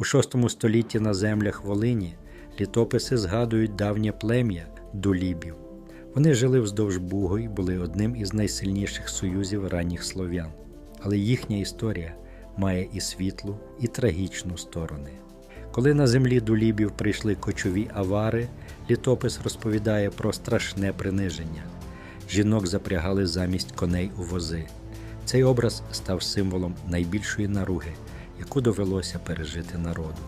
У VI столітті на землях Волині літописи згадують давнє плем'я дулібів. Вони жили вздовж Бугу і були одним із найсильніших союзів ранніх слов'ян. Але їхня історія має і світлу, і трагічну сторони. Коли на землі дулібів прийшли кочові авари, літопис розповідає про страшне приниження. Жінок запрягали замість коней у вози. Цей образ став символом найбільшої наруги, яку довелося пережити народу.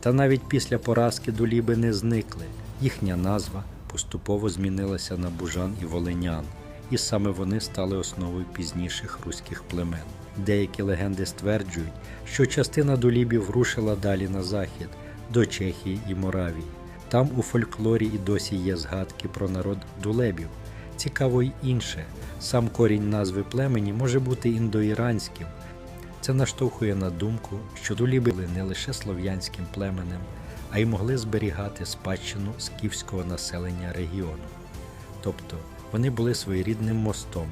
Та навіть після поразки дуліби не зникли. Їхня назва поступово змінилася на бужан і волинян, і саме вони стали основою пізніших руських племен. Деякі легенди стверджують, що частина дулібів рушила далі на захід, до Чехії і Моравії. Там у фольклорі і досі є згадки про народ дулебів. Цікаво й інше. Сам корінь назви племені може бути індоіранським. Це наштовхує на думку, що дуліби були не лише слов'янським племенем, а й могли зберігати спадщину скіфського населення регіону. Тобто вони були своєрідним мостом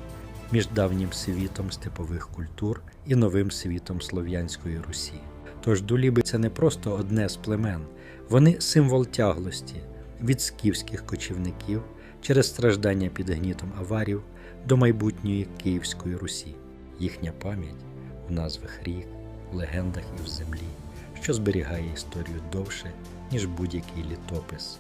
між давнім світом степових культур і новим світом слов'янської Русі. Тож дуліби це не просто одне з племен, вони символ тяглості від скіфських кочівників через страждання під гнітом аварів до майбутньої Київської Русі. Їхня пам'ять у назвах рік, в легендах і в землі, що зберігає історію довше, ніж будь-який літопис.